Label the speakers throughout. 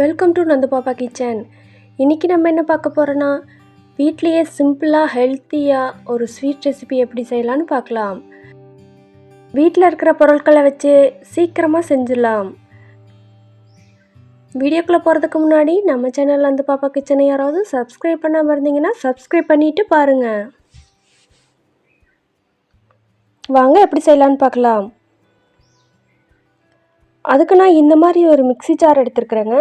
Speaker 1: Welcome to Nandu பாப்பா kitchen. இன்றைக்கி நம்ம என்ன பார்க்க போகிறோன்னா வீட்லேயே சிம்பிளாக ஹெல்த்தியாக ஒரு ஸ்வீட் ரெசிபி எப்படி செய்யலான்னு பார்க்கலாம். வீட்டில் இருக்கிற பொருட்களை வச்சு சீக்கிரமாக செஞ்சிடலாம். வீடியோக்குள்ளே போகிறதுக்கு முன்னாடி நம்ம சேனலில் வந்து பாப்பா கிச்சனை யாராவது சப்ஸ்கிரைப் பண்ணாமல் இருந்தீங்கன்னா சப்ஸ்கிரைப் பண்ணிவிட்டு பாருங்கள் வாங்க எப்படி செய்யலான்னு பார்க்கலாம். அதுக்கு நான் இந்த மாதிரி ஒரு மிக்ஸி ஜார் எடுத்துருக்குறேங்க.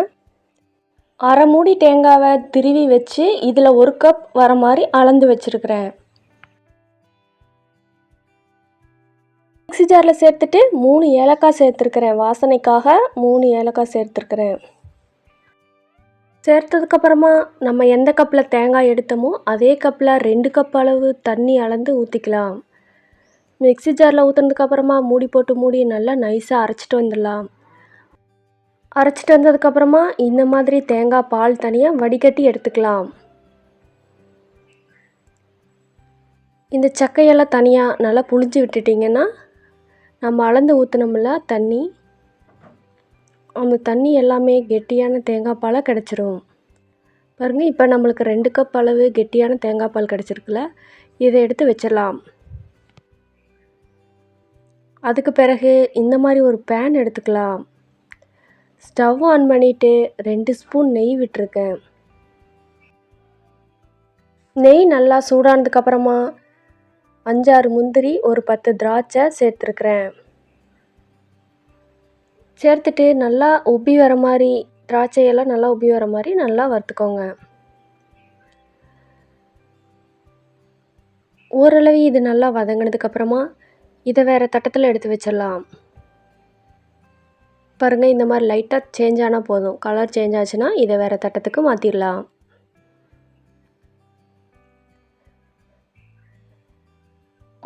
Speaker 1: அரை மூடி தேங்காவை திருவி வச்சு இதில் ஒரு கப் வர மாதிரி அளந்து வச்சுருக்கிறேன். மிக்ஸி ஜாரில் சேர்த்துட்டு மூணு ஏலக்காய் சேர்த்துருக்கிறேன். வாசனைக்காக மூணு ஏலக்காய் சேர்த்துருக்கிறேன். சேர்த்ததுக்கப்புறமா நம்ம எந்த கப்பில் தேங்காய் எடுத்தோமோ அதே கப்பில் ரெண்டு கப் அளவு தண்ணி அளந்து ஊற்றிக்கலாம் மிக்ஸி ஜாரில் ஊற்றுனதுக்கப்புறமா மூடி போட்டு மூடி நல்லா நைஸாக அரைச்சிட்டு வந்துடலாம். அரைச்சிட்டு வந்ததுக்கப்புறமா இந்த மாதிரி தேங்காய் பால் தனியாக வடிகட்டி எடுத்துக்கலாம். இந்த சக்கையெல்லாம் தனியாக நல்லா புளிஞ்சு விட்டுட்டிங்கன்னா நம்ம அளந்து ஊற்றினோம்ல தண்ணி அந்த தண்ணி எல்லாமே கெட்டியான தேங்காய் பாலாக கிடச்சிரும். பாருங்கள் இப்போ நம்மளுக்கு ரெண்டு கப் அளவு கெட்டியான தேங்காய் பால் கிடச்சிருக்குல்ல இதை எடுத்து வச்சிடலாம். அதுக்கு பிறகு இந்த மாதிரி ஒரு பேன் எடுத்துக்கலாம். ஸ்டவ் ஆன் பண்ணிவிட்டு ரெண்டு ஸ்பூன் நெய் விட்டுருக்கேன். நெய் நல்லா சூடானதுக்கப்புறமா அஞ்சாறு முந்திரி ஒரு பத்து திராட்சை சேர்த்துருக்குறேன். சேர்த்துட்டு நல்லா உப்பி வர மாதிரி திராட்சையெல்லாம் நல்லா உப்பி வர மாதிரி நல்லா வறுத்துக்கோங்க. ஓரளவு இது நல்லா வதங்கினதுக்கப்புறமா இதை வேறு தட்டத்தில் எடுத்து வச்சிடலாம். பாருங்கள் இந்த மாதிரி லைட்டாக சேஞ்ச் ஆனால் போதும். கலர் சேஞ்ச் ஆச்சுன்னா இதை வேறு தட்டத்துக்கு மாற்றிடலாம்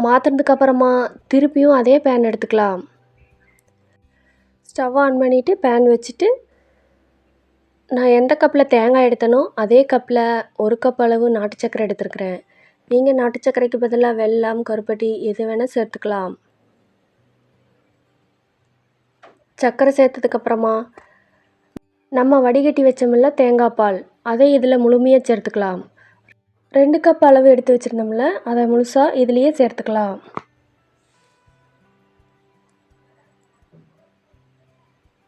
Speaker 1: மாற்றினதுக்கப்புறமா திருப்பியும் அதே பேன் எடுத்துக்கலாம். ஸ்டவ் ஆன் பண்ணிவிட்டு பேன் வச்சுட்டு நான் எந்த கப்பில் தேங்காய் எடுத்தனோ அதே கப்பில் ஒரு கப் அளவு நாட்டு சக்கரை எடுத்துருக்குறேன். நீங்கள் நாட்டு சக்கரைக்கு பதிலாக வெல்லம் கருப்பட்டி எது வேணால் சேர்த்துக்கலாம். சர்க்கரை சேர்த்ததுக்கப்புறமா நம்ம வடிகட்டி வச்சோம்ல தேங்காய் பால் அதை இதில் முழுமையாக சேர்த்துக்கலாம். ரெண்டு கப் அளவு எடுத்து வச்சுருந்தோம்ல அதை முழுசாக இதுலேயே சேர்த்துக்கலாம்.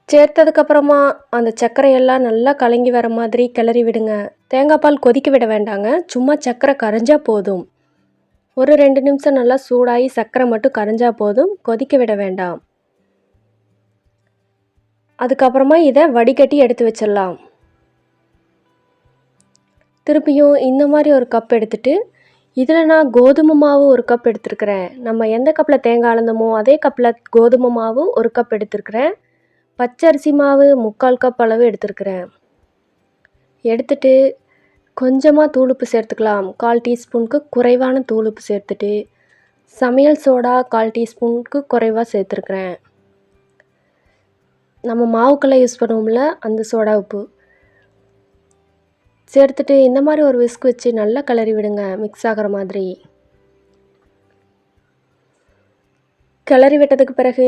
Speaker 1: சேர்த்ததுக்கப்புறமா அந்த சர்க்கரையெல்லாம் நல்லா கலங்கி வர மாதிரி கிளறி விடுங்க. தேங்காய் பால் கொதிக்க விட வேண்டாங்க சும்மா சர்க்கரை கரைஞ்சால் போதும். ஒரு ரெண்டு நிமிஷம் நல்லா சூடாகி சர்க்கரை மட்டும் கரைஞ்சால் போதும் கொதிக்க விட வேண்டாம். அதுக்கப்புறமா இதை வடிகட்டி எடுத்து வச்சிடலாம். திருப்பியும் இந்த மாதிரி ஒரு கப் எடுத்துட்டு இதில் நான் கோதுமை மாவு ஒரு கப் எடுத்துருக்கிறேன். நம்ம எந்த கப்பில் தேங்காய் அளந்தமோ அதே கப்பில் கோதுமை மாவு ஒரு கப் எடுத்துருக்கிறேன். பச்சரிசி மாவு முக்கால் கப் அளவு எடுத்துருக்கிறேன். எடுத்துட்டு கொஞ்சமாக தூளுப்பு சேர்த்துக்கலாம். கால் டீஸ்பூனுக்கு குறைவான தூளுப்பு சேர்த்துட்டு சமையல் சோடா கால் டீஸ்பூனுக்கு குறைவாக சேர்த்துருக்குறேன். நம்ம மாவுக்கெல்லாம் யூஸ் பண்ணுவோம்ல அந்த சோடா உப்பு. சேர்த்துட்டு இந்த மாதிரி ஒரு விஸ்க் வச்சு நல்லா கிளறி விடுங்க மிக்ஸ் ஆகிற மாதிரி. கிளறி விட்டதுக்கு பிறகு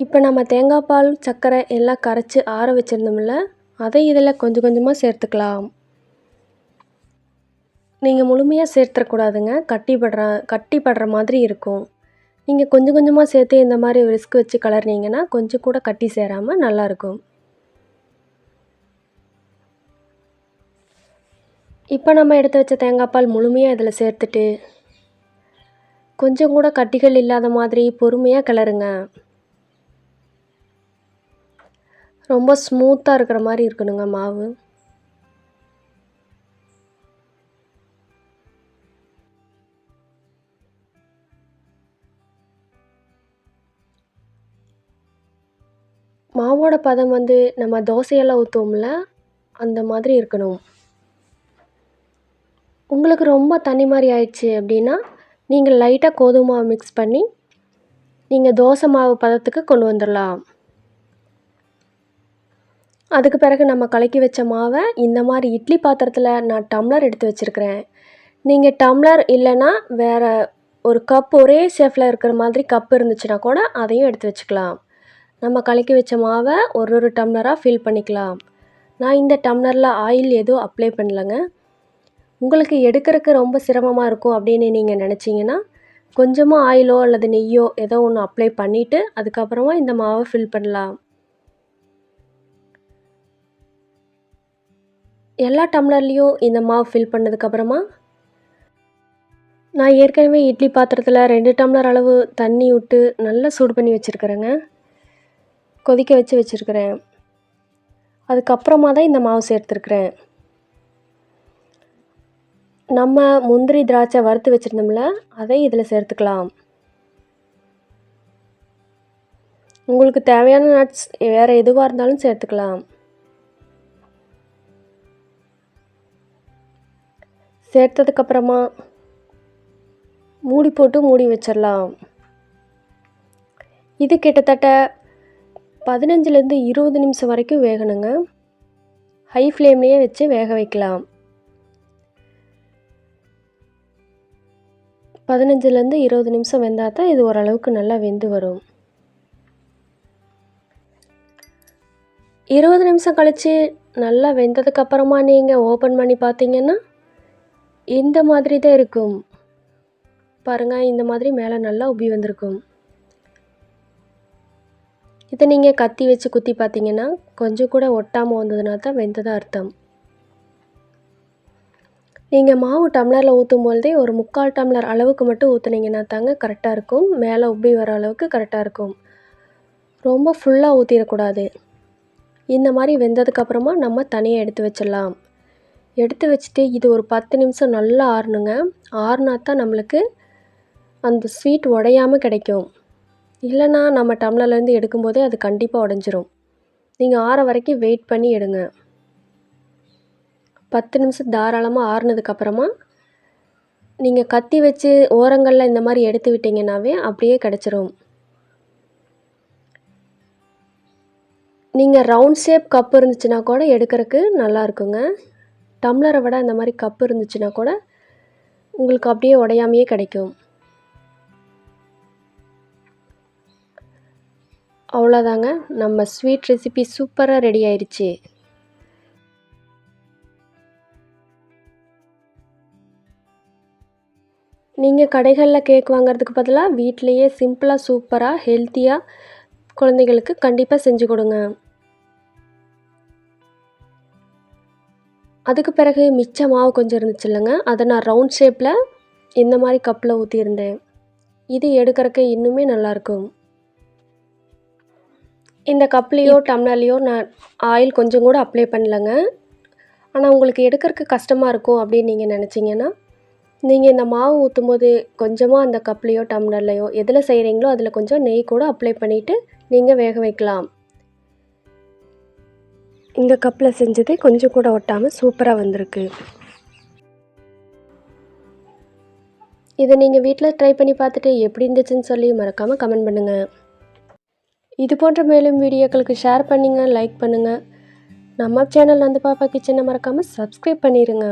Speaker 1: இப்போ நம்ம தேங்காய் பால் சர்க்கரை எல்லாம் கரைச்சி ஆற வச்சுருந்தோம்ல அதை இதில் கொஞ்சம் கொஞ்சமாக சேர்த்துக்கலாம். நீங்கள் முழுமையாக சேர்த்துடக்கூடாதுங்க கட்டிப்படுற கட்டிப்படுற மாதிரி இருக்கும். நீங்கள் கொஞ்சம் கொஞ்சமாக சேர்த்து இந்த மாதிரி ரிஸ்க் வச்சு கலர்னீங்கன்னா கொஞ்சம் கூட கட்டி சேராமல் நல்லாயிருக்கும். இப்போ நம்ம எடுத்து வச்ச தேங்காய் பால் முழுமையாக இதில் சேர்த்துட்டு கொஞ்சம் கூட கட்டிகள் இல்லாத மாதிரி பொறுமையாக கிளறுங்க. ரொம்ப ஸ்மூத்தாக இருக்கிற மாதிரி இருக்கணுங்க மாவு. மாவோட பதம் வந்து நம்ம தோசையெல்லாம் ஊற்றுவோம்ல அந்த மாதிரி இருக்கணும். உங்களுக்கு ரொம்ப தண்ணி மாதிரி ஆயிடுச்சு அப்படின்னா நீங்கள் லைட்டாக கோதுமை மாவு மிக்ஸ் பண்ணி நீங்கள் தோசை மாவு பதத்துக்கு கொண்டு வந்துடலாம். அதுக்கு பிறகு நம்ம கலக்கி வச்ச மாவை இந்த மாதிரி இட்லி பாத்திரத்தில் நான் டம்ளர் எடுத்து வச்சுருக்கிறேன். நீங்கள் டம்ளர் இல்லைன்னா வேறு ஒரு கப் ஒரே ஷேஃபில் இருக்கிற மாதிரி கப் இருந்துச்சுன்னா கூட அதையும் எடுத்து வச்சுக்கலாம். நம்ம கலக்கி வச்ச மாவை ஒரு ஒரு டம்ளராக ஃபில் பண்ணிக்கலாம். நான் இந்த டம்ளரில் ஆயில் எதுவும் அப்ளை பண்ணலங்க. உங்களுக்கு எடுக்கிறதுக்கு ரொம்ப சிரமமாக இருக்கும் அப்படின்னு நீங்கள் நினச்சிங்கன்னா கொஞ்சமாக ஆயிலோ அல்லது நெய்யோ ஏதோ ஒன்று அப்ளை பண்ணிவிட்டு அதுக்கப்புறமா இந்த மாவை ஃபில் பண்ணலாம். எல்லா டம்ளர்லேயும் இந்த மாவு ஃபில் பண்ணதுக்கப்புறமா நான் ஏற்கனவே இட்லி பாத்திரத்தில் ரெண்டு டம்ளர் அளவு தண்ணி விட்டு நல்லா சூடு பண்ணி வச்சுருக்கிறேங்க. கொதிக்க வச்சு வச்சுருக்கிறேன். அதுக்கப்புறமா தான் இந்த மாவு சேர்த்துருக்குறேன். நம்ம முந்திரி திராட்சை வறுத்து வச்சுருந்தோம்ல அதை இதில் சேர்த்துக்கலாம். உங்களுக்கு தேவையான நட்ஸ் வேறு எதுவாக இருந்தாலும் சேர்த்துக்கலாம். சேர்த்ததுக்கப்புறமா மூடி போட்டு மூடி வச்சிடலாம். இது கிட்டத்தட்ட பதினஞ்சுலேருந்து இருபது நிமிஷம் வரைக்கும் வேகணுங்க. ஹை ஃப்ளேம்லேயே வச்சு வேக வைக்கலாம். பதினஞ்சுலேருந்து இருபது நிமிஷம் வெந்தால் தான் இது ஓரளவுக்கு நல்லா வெந்து வரும். இருபது நிமிஷம் கழித்து நல்லா வெந்ததுக்கப்புறமா நீங்கள் ஓப்பன் பண்ணி பார்த்தீங்கன்னா இந்த மாதிரி தான் இருக்கும். பாருங்கள் இந்த மாதிரி மேலே நல்லா உப்பி வந்திருக்கும். இதை நீங்கள் கத்தி வச்சு குத்தி பார்த்தீங்கன்னா கொஞ்சம் கூட ஒட்டாமல் வந்ததுனா தான் வெந்ததாக அர்த்தம். நீங்கள் மாவு டம்ளரில் ஊற்றும் பொழுதே ஒரு முக்கால் டம்ளர் அளவுக்கு மட்டும் ஊற்றுனீங்கன்னா தாங்க கரெக்டாக இருக்கும். மேலே உப்பி வர அளவுக்கு கரெக்டாக இருக்கும். ரொம்ப ஃபுல்லாக ஊற்றிடக்கூடாது இந்த மாதிரி வெந்ததுக்கப்புறமா நம்ம தனியாக எடுத்து வச்சிடலாம். எடுத்து வச்சுட்டு இது ஒரு பத்து நிமிஷம் நல்லா ஆறணுங்க. ஆறுனா தான் நம்மளுக்கு அந்த ஸ்வீட் உடையாமல் கிடைக்கும். இல்லைன்னா நம்ம டம்ளர்லேருந்து எடுக்கும்போதே அது கண்டிப்பாக உடஞ்சிரும். நீங்கள் ஆற வரைக்கும் வெயிட் பண்ணி எடுங்க. பத்து நிமிஷம் தாராளமாக ஆறுனதுக்கப்புறமா நீங்கள் கத்தி வச்சு ஓரங்களில் இந்த மாதிரி எடுத்து விட்டிங்கனாவே அப்படியே கிடச்சிரும். நீங்கள் ரவுண்ட் ஷேப் கப் இருந்துச்சுன்னா கூட எடுக்கிறதுக்கு நல்லா இருக்குங்க. டம்ளரை விட இந்த மாதிரி கப் இருந்துச்சுன்னா கூட உங்களுக்கு அப்படியே உடையாமையே கிடைக்கும். அவ்வளோதாங்க நம்ம ஸ்வீட் ரெசிபி சூப்பராக ரெடி ஆயிடுச்சு நீங்கள் கடைகளில் கேக் வாங்குறதுக்கு பதிலாக வீட்லேயே சிம்பிளாக சூப்பராக ஹெல்த்தியாக குழந்தைகளுக்கு கண்டிப்பாக செஞ்சு கொடுங்க. அதுக்கு பிறகு மிச்ச மாவு கொஞ்சம் இருந்துச்சு இல்லைங்க. அதை நான் ரவுண்ட் ஷேப்பில் இந்த மாதிரி கப்பில் ஊற்றியிருந்தேன் இது எடுக்கிறக்கு இன்னுமே நல்லாயிருக்கும் இந்த கப்லேயோ டம்ளர்லேயோ நான் ஆயில் கொஞ்சம் கூட அப்ளை பண்ணலங்க. ஆனால் உங்களுக்கு எடுக்கிறதுக்கு கஷ்டமாக இருக்கும் அப்படின்னு நீங்கள் நினச்சிங்கன்னா நீங்கள் இந்த மாவு ஊற்றும் போது கொஞ்சமாக அந்த கப்லேயோ டம்ளர்லையோ எதில் செய்கிறீங்களோ அதில் கொஞ்சம் நெய் கூட அப்ளை பண்ணிவிட்டு நீங்கள் வேக வைக்கலாம். இந்த கப்பில் செஞ்சது கொஞ்சம் கூட ஒட்டாமல் சூப்பராக வந்திருக்கு. இதை நீங்கள் வீட்டில் ட்ரை பண்ணி பார்த்துட்டு எப்படி இருந்துச்சுன்னு சொல்லி மறக்காமல் கமெண்ட் பண்ணுங்கள் இது போன்ற மேலும் வீடியோக்களுக்கு ஷேர் பண்ணுங்கள் லைக் பண்ணுங்கள் நம்ம சேனல் வந்து பாப்பா கிச்சனை மறக்காமல் சப்ஸ்கிரைப் பண்ணிடுங்க